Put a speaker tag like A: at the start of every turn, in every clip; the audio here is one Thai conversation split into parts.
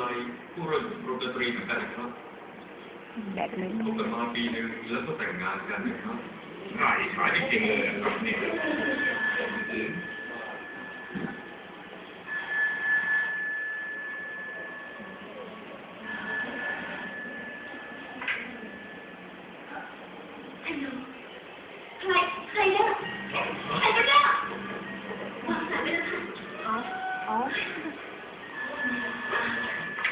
A: ใจผู้เริ่มโรงดนตรีเหมือนกันนะครับ
B: แบตไม่
A: คบกันมาปีหนึ่งแล้วก็แต่งงานกันนะครับ
C: ง่ายขายจริงๆเลยนะครับเนี่ย
D: ฮัลโหลใคร ใครเนี่ย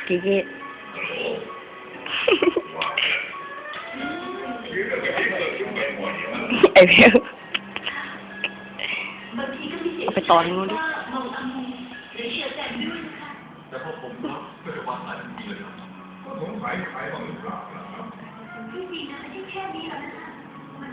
D: กิเก
B: ต
C: ชื่อแบบนี้เกิดขึ้นบ่อยๆนะ
B: ไอเบล
D: บางทีก็มีเสียง
B: ไปตอนนู้นดิ
D: ว่ามองอังหรือเชื่อใจด้วยนะคะ
A: แต่พอผมรับก็จะวางสายทันทีเลยครับ
C: ก็สงสัยขายบ้างหรือเปล่านะครับ
D: พี่ดีนะไม่ใช่แค่นี้แล้วนะคะมัน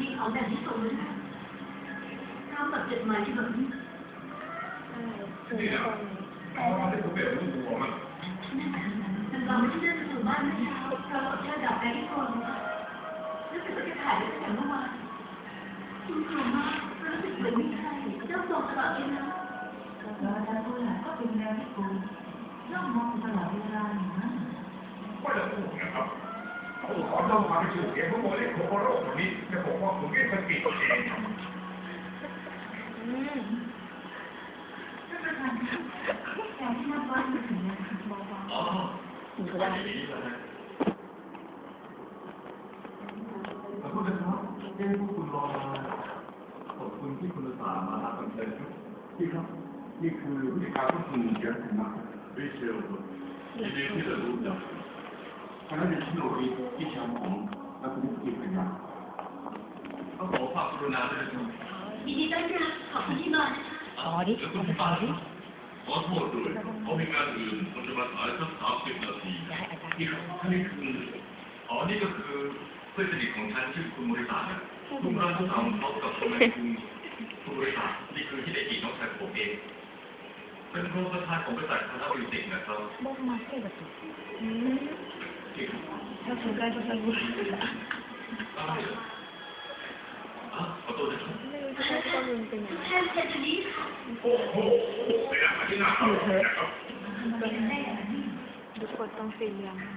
D: มีของแบบที่ส่งมาด้วยพร้อมกับจดหมายฉบับนี้
C: นี่นะเอามาให้ผมเป็นรู้ตัวมัน
D: นั่นค่ะมันวางไว้ที่หน้าประตูบ้านเมื่อเช้าเราบอกเธอดอกไปที่กองรู้สึกว่าจะถ่ายได้แต่เมื่อวานคุณกลัวมากรู้สึกเหมือนมีใช่ต้องส่งตลอดเวลา
E: เราจะพูดก็เป็นแนวที่กูย่อมมองตลอดเวลาอย่างนั้น
C: ก็จะพูดนะครับผมขอเล่าความเป็นชื่เสียงของโมเลโคโคโร่คนนี้จะบอกว่าผมไม่สกิดตัวเอง
E: ท่านประธานคะแต่ที่นับวัดมาถึงนะคะ
A: อ๋อ
B: หนูก็ได้
A: อย่างนี้นะฮะ
F: ขอโทษนะครับได้พวกคุณรอมาขอบคุณที่คุณอุตส่าห์มารับกันเลยครับพี่ครับ นี่คือผู้จัดการของคุณเยอะนะริเชลครับยินดีที่ได้รู้จักคณะเด็กที่โรงเรียนที่ชาวของและคุณกิจการ
A: ต้องขอความกรุณาด้วยนะครับ
D: ยินดีต้อนรับขอบคุณที่มานะคะ
B: ขอดิ
A: แล้ว
B: ข
A: คุ
B: อ
A: ณ
B: ไป
A: ที่
B: ขอ
A: มา
B: ดิ
F: ขอโทษด้วยเขามีงานอื่น นี่ครับท่านนี่คือ
A: อ๋อนี่ก็คือเพื่อนสนิทของฉันชื่อคุณบริษัทคุณรันทุกทำเขากับคุณแม่คุณคุณบริษัทนี่คือที่ได้กินน้องชายผมเอง เป็นรองประธานของบริษัทคณะบิวติกนะครับ
B: บอกมาแค่ประตูอืม
A: ที่คุณ
B: ถ้าถึงการจะสั่ง
A: อะไรเหรออะขอโทษนะครับ
B: ไม่รู้จะใช้ข้อมูลเป็นยังไง
D: แทนเซนต์นี้ค่ะ
C: โอ้โหเป็นอาหารที่น่าอร่อยนะครับ
D: เป็น